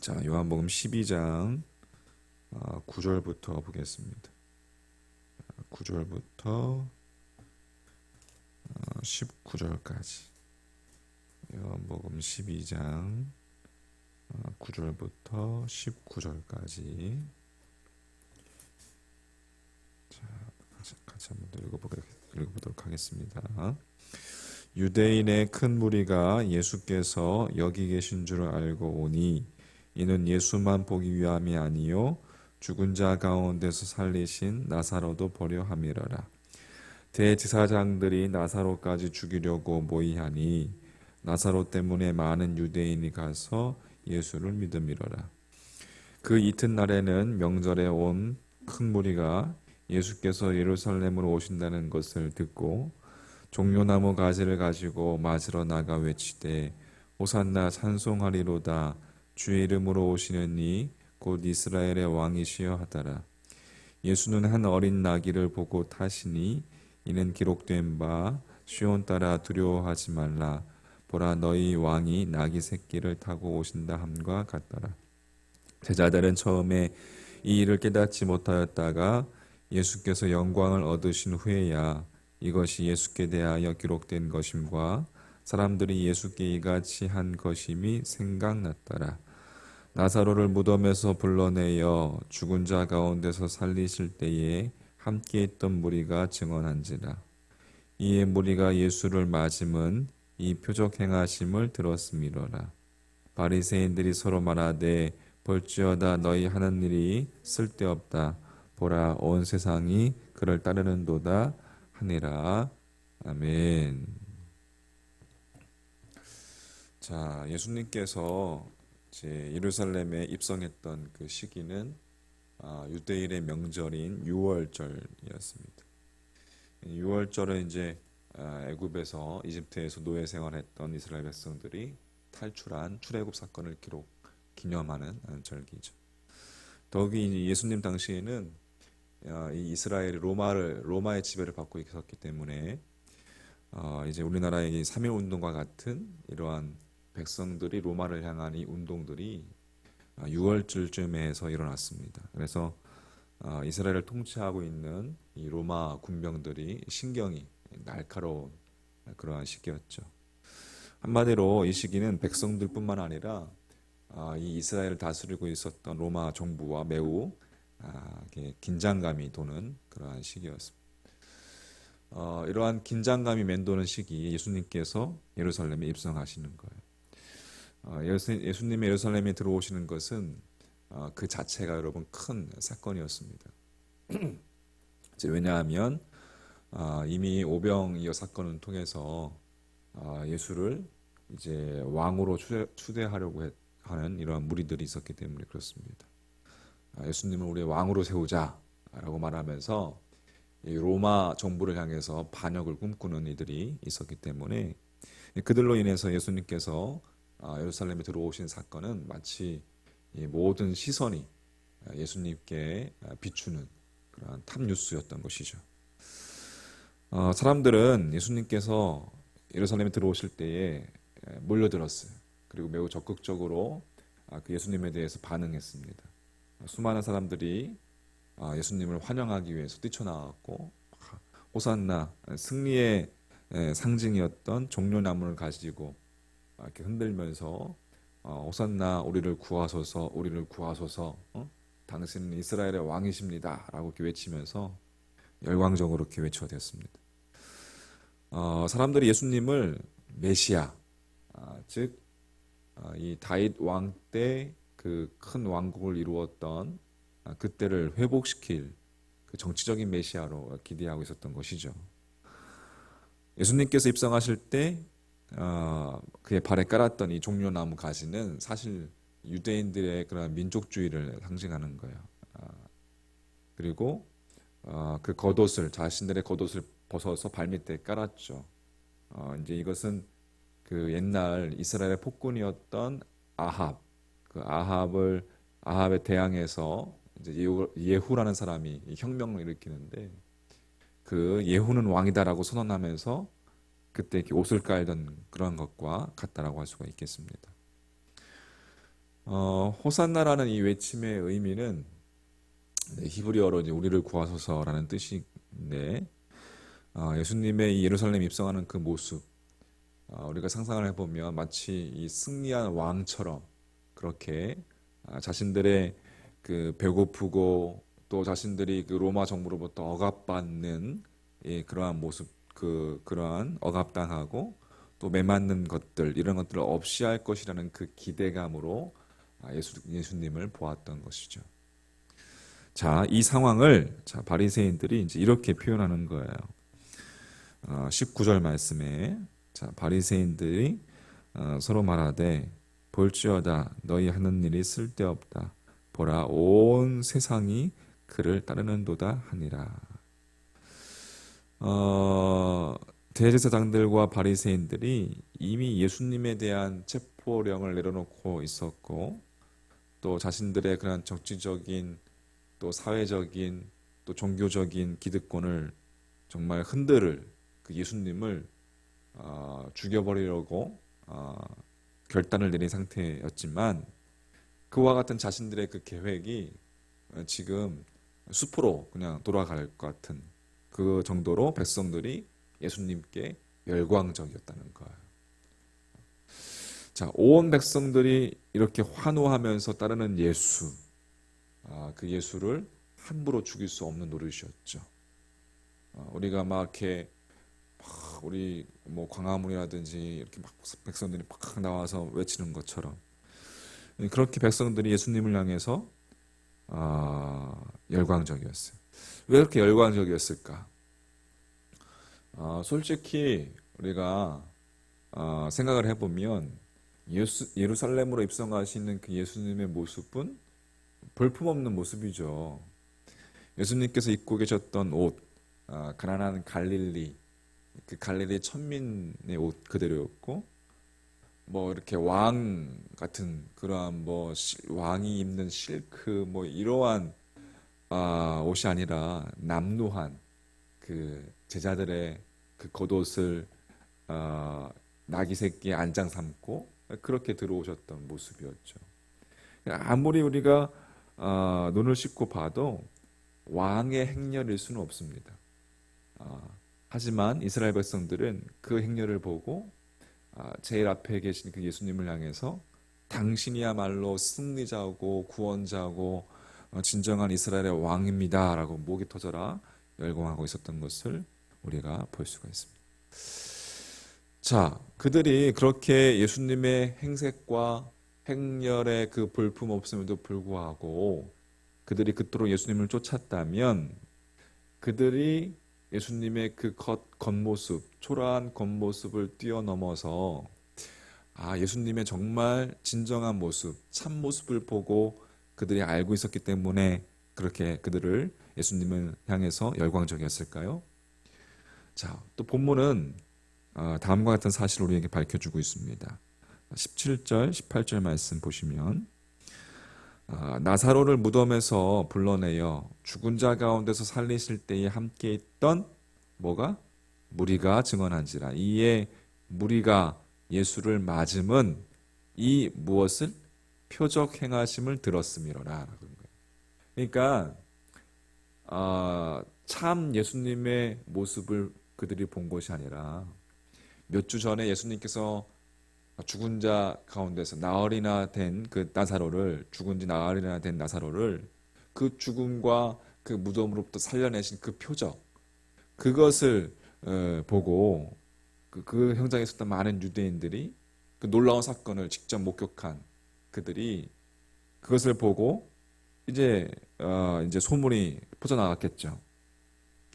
자, 요한복음 12장 9절부터 보겠습니다. 9절부터 19절까지. 요한복음 12장 9절부터 19절까지. 자, 같이, 한번 읽어보도록 하겠습니다. 유대인의 큰 무리가 예수께서 여기 계신 줄 알고 오니 이는 예수만 보기 위함이 아니요 죽은 자 가운데서 살리신 나사로도 보려 함이라라. 대지사장들이 나사로까지 죽이려고 모이하니 나사로 때문에 많은 유대인이 가서 예수를 믿음이로라. 그 이튿날에는 명절에 온 큰 무리가 예수께서 예루살렘으로 오신다는 것을 듣고 종려나무 가지를 가지고 맞으러 나가 외치되 호산나 찬송하리로다 주의 이름으로 오시는 이 곧 이스라엘의 왕이시여 하더라. 예수는 한 어린 나귀를 보고 타시니 이는 기록된 바 시온 따라 두려워하지 말라 보라 너희 왕이 나귀 새끼를 타고 오신다 함과 같더라. 제자들은 처음에 이 일을 깨닫지 못하였다가 예수께서 영광을 얻으신 후에야 이것이 예수께 대하여 기록된 것임과 사람들이 예수께 이같이 한 것임이 생각났더라. 나사로를 무덤에서 불러내어 죽은 자 가운데서 살리실 때에 함께 있던 무리가 증언한지라. 이에 무리가 예수를 맞음은 이 표적 행하심을 들었음이로라. 바리새인들이 서로 말하되 볼지어다 너희 하는 일이 쓸데없다. 보라 온 세상이 그를 따르는도다 하니라. 아멘. 자, 예수님께서 이제 예루살렘에 입성했던 그 시기는 아, 유대인의 명절인 6월절이었습니다. 6월절은 이제 아, 애굽에서 이집트에서 노예 생활했던 이스라엘 백성들이 탈출한 출애굽 사건을 기록 기념하는 절기죠. 더욱이 예수님 당시에는 아, 이 이스라엘이 로마를 로마의 지배를 받고 있었기 때문에 어, 이제 우리나라의 3.1 운동과 같은 이러한 백성들이 로마를 향한 이 운동들이 6월쯤에서 일어났습니다. 그래서 어, 이스라엘을 통치하고 있는 이 로마 군병들이 신경이 날카로운 그러한 시기였죠. 한마디로 이 시기는 백성들뿐만 아니라 어, 이 이스라엘을 다스리고 있었던 로마 정부와 매우 아, 긴장감이 도는 그러한 시기였습니다. 어, 이러한 긴장감이 맴도는 시기에 예수님께서 예루살렘에 입성하시는 거예요. 어, 예수님의 예루살렘에 들어오시는 것은 어, 그 자체가 여러분 큰 사건이었습니다. 왜냐하면 어, 이미 오병이어 사건을 통해서 어, 예수를 이제 왕으로 추대, 하려고 하는 이러한 무리들이 있었기 때문에 그렇습니다. 아, 예수님을 우리의 왕으로 세우자라고 말하면서 로마 정부를 향해서 반역을 꿈꾸는 이들이 있었기 때문에 그들로 인해서 예수님께서 아, 예루살렘에 들어오신 사건은 마치 모든 시선이 예수님께 비추는 그러한 탑 뉴스였던 것이죠. 어, 사람들은 예수님께서 예루살렘에 들어오실 때에 몰려들었어요. 그리고 매우 적극적으로 아, 그 예수님에 대해서 반응했습니다. 수많은 사람들이 아, 예수님을 환영하기 위해서 뛰쳐나왔고 호산나 승리의 상징이었던 종려나무를 가지고 이렇게 흔들면서 어, 호산나 우리를 구하소서 우리를 구하소서 어? 당신은 이스라엘의 왕이십니다라고 이렇게 외치면서 열광적으로 이렇게 외쳐댔습니다. 어, 사람들이 예수님을 메시아 아, 즉이 아, 다윗 왕 때 그 큰 왕국을 이루었던 아, 그때를 회복시킬 그 정치적인 메시아로 기대하고 있었던 것이죠. 예수님께서 입성하실 때 어, 그의 발에 깔았던 이 종려나무 가지는 사실 유대인들의 그런 민족주의를 상징하는 거예요. 어, 그리고 어, 그 겉옷을 자신들의 겉옷을 벗어서 발밑에 깔았죠. 어, 이제 이것은 그 옛날 이스라엘의 폭군이었던 아합, 그 아합을 아합에 대항해서 이제 예후, 예후 라는 사람이 혁명을 일으키는데 그 예후는 왕이다라고 선언하면서 그때 옷을 깔던 그런 것과 같다라고 할 수가 있겠습니다. 어, 호산나라는 이 외침의 의미는 네, 히브리어로 이제 우리를 구하소서라는 뜻인데 어, 예수님의 이 예루살렘 입성하는 그 모습 어, 우리가 상상을 해보면 마치 이 승리한 왕처럼 그렇게 아, 자신들의 그 배고프고 또 자신들이 그 로마 정부로부터 억압받는 예, 그러한 모습 그 그러한 억압당하고 또 매맞는 것들 이런 것들을 없이 할 것이라는 그 기대감으로 아, 예수 예수님을 보았던 것이죠. 자, 이 상황을 자 바리새인들이 이제 이렇게 표현하는 거예요. 어, 19절 말씀에 자 바리새인들이 어, 서로 말하되 볼지어다 너희 하는 일이 쓸데없다 보라 온 세상이 그를 따르는도다 하니라. 어, 대제사장들과 바리새인들이 이미 예수님에 대한 체포령을 내려놓고 있었고 또 자신들의 그런 정치적인 또 사회적인 또 종교적인 기득권을 정말 흔들을 그 예수님을 어, 죽여버리려고 어, 결단을 내린 상태였지만 그와 같은 자신들의 그 계획이 어, 지금 숲으로 그냥 돌아갈 것 같은 그 정도로 백성들이 예수님께 열광적이었다는 거예요. 자, 온 백성들이 이렇게 환호하면서 따르는 예수, 아, 그 예수를 함부로 죽일 수 없는 노릇이었죠. 아, 우리가 막 이렇게 막 우리 뭐 광화문이라든지 이렇게 막 백성들이 막 나와서 외치는 것처럼 그렇게 백성들이 예수님을 향해서 아, 열광적이었어요. 왜 그렇게 열광적이었을까? 아, 솔직히 우리가 아, 생각을 해보면 예수, 예루살렘으로 입성하시는 그 예수님의 모습은 볼품없는 모습이죠. 예수님께서 입고 계셨던 옷, 아, 가난한 갈릴리, 그 갈릴리 천민의 옷 그대로였고, 뭐 이렇게 왕 같은 그러한 뭐 시- 왕이 입는 실크 뭐 이러한 아, 옷이 아니라 남루한 그 제자들의 그 겉옷을 아, 나귀 새끼에 안장 삼고 그렇게 들어오셨던 모습이었죠. 아무리 우리가 아, 눈을 씻고 봐도 왕의 행렬일 수는 없습니다. 아, 하지만 이스라엘 백성들은 그 행렬을 보고 아, 제일 앞에 계신 그 예수님을 향해서 당신이야말로 승리자고 구원자고 어, 진정한 이스라엘의 왕입니다라고 목이 터져라 열광하고 있었던 것을 우리가 볼 수가 있습니다. 자, 그들이 그렇게 예수님의 행색과 행렬의 그 볼품 없음에도 불구하고 그들이 그토록 예수님을 쫓았다면 그들이 예수님의 그 겉, 겉모습, 초라한 겉모습을 뛰어넘어서 아, 예수님의 정말 진정한 모습, 참 모습을 보고 그들이 알고 있었기 때문에 그렇게 그들을 예수님을 향해서 열광적이었을까요? 자, 또 본문은 어, 다음과 같은 사실을 우리에게 밝혀주고 있습니다. 17절, 18절 말씀 보시면 아, 나사로를 무덤에서 불러내어 죽은 자 가운데서 살리실 때에 함께 있던 뭐가 무리가 증언한지라 이에 무리가 예수를 맞음은 이 무엇을 표적 행하심을 들었음이로라. 그러니까 아, 참 예수님의 모습을 그들이 본 것이 아니라 몇 주 전에 예수님께서 죽은 자 가운데서 나흘이나 된 그 나사로를 죽은 지 나흘이나 된 나사로를 그 죽음과 그 무덤으로부터 살려내신 그 표적 그것을 어, 보고 그, 그 현장에 있었던 많은 유대인들이 그 놀라운 사건을 직접 목격한 그들이 그것을 보고 이제 어, 이제 소문이 퍼져 나갔겠죠.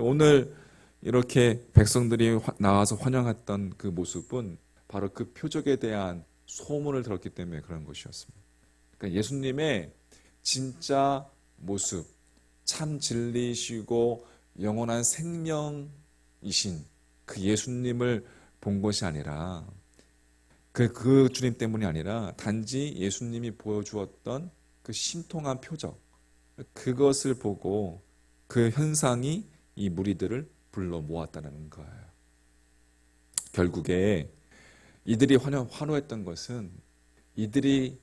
오늘 이렇게 백성들이 화- 나와서 환영했던 그 모습은 바로 그 표적에 대한 소문을 들었기 때문에 그런 것이었습니다. 그러니까 예수님의 진짜 모습, 참 진리시고 영원한 생명이신 그 예수님을 본 것이 아니라 그, 그 주님 때문이 아니라 단지 예수님이 보여주었던 그 신통한 표적 그것을 보고 그 현상이 이 무리들을 불러 모았다는 거예요. 결국에 이들이 환호, 환호했던 것은 이들이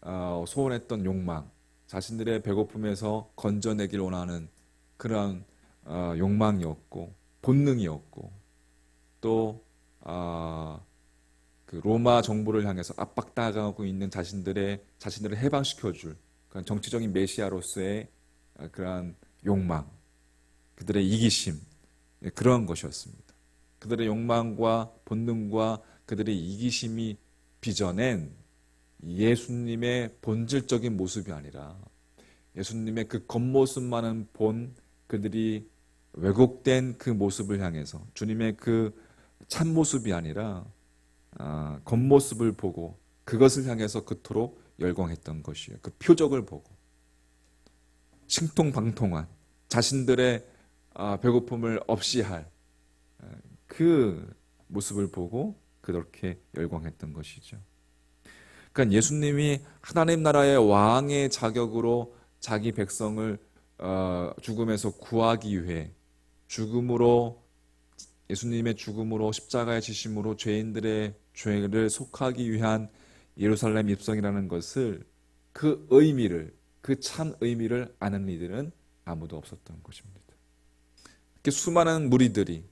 어, 소원했던 욕망, 자신들의 배고픔에서 건져내길 원하는 그런 어, 욕망이었고 본능이었고 또 아, 그 로마 정부를 향해서 압박당하고 있는 자신들의 자신들을 해방시켜줄 그런 정치적인 메시아로서의 아, 그러한 욕망, 그들의 이기심 네, 그런 것이었습니다. 그들의 욕망과 본능과 그들의 이기심이 빚어낸 예수님의 본질적인 모습이 아니라 예수님의 그 겉모습만은 본 그들이 왜곡된 그 모습을 향해서 주님의 그 참모습이 아니라 아, 겉모습을 보고 그것을 향해서 그토록 열광했던 것이에요. 그 표적을 보고 신통방통한 자신들의 아, 배고픔을 없이 할 그 모습을 보고 그렇게 열광했던 것이죠. 그러니까 예수님이 하나님 나라의 왕의 자격으로 자기 백성을 어, 죽음에서 구하기 위해 죽음으로 예수님의 죽음으로 십자가의 지심으로 죄인들의 죄를 속하기 위한 예루살렘 입성이라는 것을 그 의미를 그 참 의미를 아는 이들은 아무도 없었던 것입니다. 이렇게 수많은 무리들이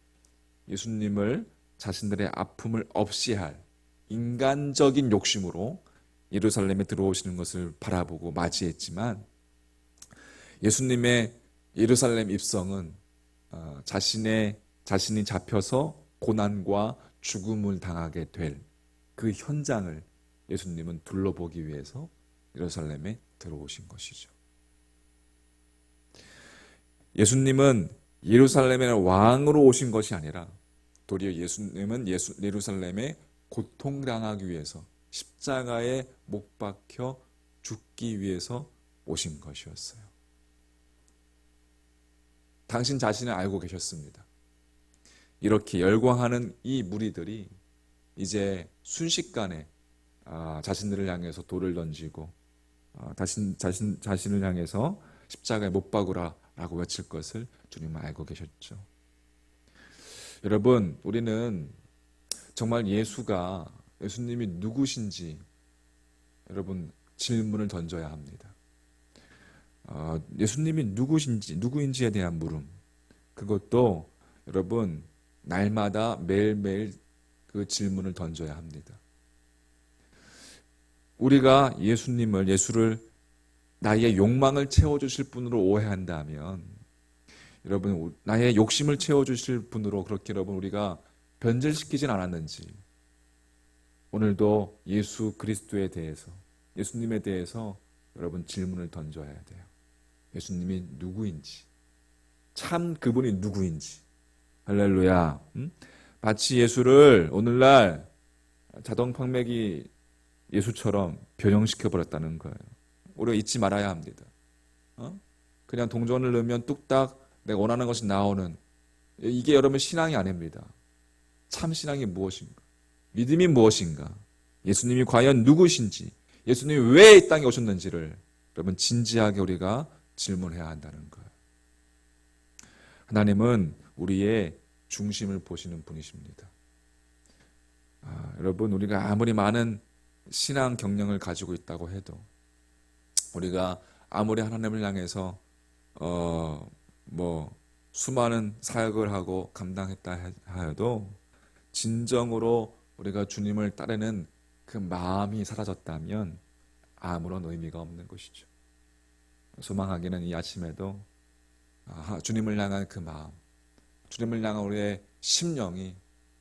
예수님을 자신들의 아픔을 없이 할 인간적인 욕심으로 예루살렘에 들어오시는 것을 바라보고 맞이했지만 예수님의 예루살렘 입성은 어, 자신의 자신이 잡혀서 고난과 죽음을 당하게 될 그 현장을 예수님은 둘러보기 위해서 예루살렘에 들어오신 것이죠. 예수님은 예루살렘의 왕으로 오신 것이 아니라 도리어 예수님은 예수, 예루살렘에 고통당하기 위해서 십자가에 못 박혀 죽기 위해서 오신 것이었어요. 당신 자신을 알고 계셨습니다. 이렇게 열광하는 이 무리들이 이제 순식간에 아, 자신들을 향해서 돌을 던지고 아, 자신 자신 자신을 향해서 십자가에 못 박으라라고 외칠 것을 주님은 알고 계셨죠. 여러분, 우리는 정말 예수가 예수님이 누구신지 여러분 질문을 던져야 합니다. 어, 예수님이 누구신지 누구인지에 대한 물음 그것도 여러분 날마다 매일매일 그 질문을 던져야 합니다. 우리가 예수님을 예수를 나의 욕망을 채워주실 분으로 오해한다면 여러분 나의 욕심을 채워주실 분으로 그렇게 여러분 우리가 변질시키진 않았는지 오늘도 예수 그리스도에 대해서 예수님에 대해서 여러분 질문을 던져야 돼요. 예수님이 누구인지 참 그분이 누구인지 할렐루야. 음? 마치 예수를 오늘날 자동 판매기 예수처럼 변형시켜 버렸다는 거예요. 우리가 잊지 말아야 합니다. 어? 그냥 동전을 넣으면 뚝딱 내가 원하는 것이 나오는 이게 여러분 신앙이 아닙니다. 참 신앙이 무엇인가? 믿음이 무엇인가? 예수님이 과연 누구신지, 예수님이 왜 이 땅에 오셨는지를 여러분 진지하게 우리가 질문해야 한다는 거예요. 하나님은 우리의 중심을 보시는 분이십니다. 아, 여러분 우리가 아무리 많은 신앙 경력을 가지고 있다고 해도 우리가 아무리 하나님을 향해서 어, 뭐 수많은 사역을 하고 감당했다 하여도 진정으로 우리가 주님을 따르는 그 마음이 사라졌다면 아무런 의미가 없는 것이죠. 소망하기는 이 아침에도 아, 주님을 향한 그 마음, 주님을 향한 우리의 심령이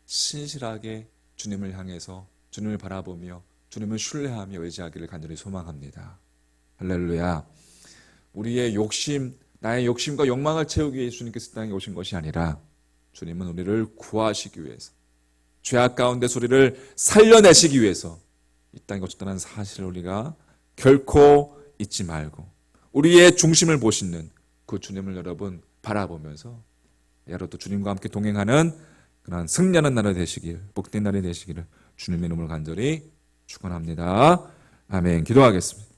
신실하게 주님을 향해서 주님을 바라보며 주님을 신뢰하며 의지하기를 간절히 소망합니다. 할렐루야. 우리의 욕심, 나의 욕심과 욕망을 채우기 위해 주님께서 땅에 오신 것이 아니라 주님은 우리를 구하시기 위해서 죄악 가운데 소리를 살려내시기 위해서 이 땅에 오셨다는 사실을 우리가 결코 잊지 말고 우리의 중심을 보시는 그 주님을 여러분 바라보면서 여러분 주님과 함께 동행하는 그런 승리하는 날이 되시길 복된 날이 되시기를 주님의 이름으로 간절히 축원합니다. 아멘. 기도하겠습니다.